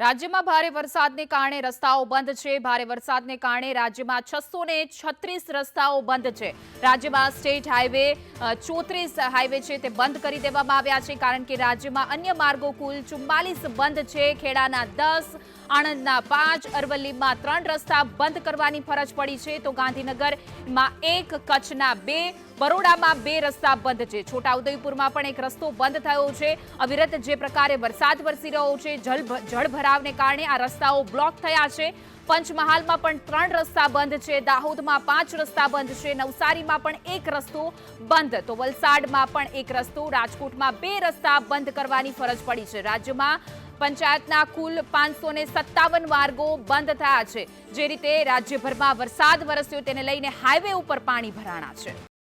રાજ્યમાં ભારે વરસાદને કારણે રસ્તાઓ બંધ છે. ભારે વરસાદને કારણે રાજ્યમાં છસો છત્રીસ રસ્તાઓ બંધ છે. રાજ્યમાં સ્ટેટ હાઈવે ચોત્રીસ હાઈવે છે તે બંધ કરી દેવામાં આવ્યા છે, કારણ કે રાજ્યમાં અન્ય માર્ગો કુલ ચુમ્માલીસ બંધ છે. ખેડાના દસ આણંદના પાંચ, અરવલ્લીમાં ત્રણ રસ્તા બંધ કરવાની ફરજ પડી છે. તો ગાંધીનગરમાં એક, કચ્છના બે, બરોડામાં બે રસ્તા બંધ છે. છોટાઉદેપુરમાં પણ એક રસ્તો બંધ થયો છે. અવિરત જે પ્રકારે વરસાદ વરસી રહ્યો છે જળ જળભરાવને કારણે આ રસ્તાઓ બ્લોક થયા છે. પંચમહાલમાં પણ ત્રણ રસ્તા બંધ છે. દાહોદમાં પાંચ રસ્તા બંધ છે. નવસારીમાં પણ એક રસ્તો બંધ. તો વલસાડમાં પણ એક રસ્તો, રાજકોટમાં બે રસ્તા બંધ કરવાની ફરજ પડી છે. રાજ્યમાં પંચાયતના કુલ પાંચસો ને સત્તાવન માર્ગો બંધ થયા છે. જે રીતે રાજ્યભરમાં વરસાદ વરસ્યો, તેને લઈને હાઈવે ઉપર પાણી ભરાણા છે.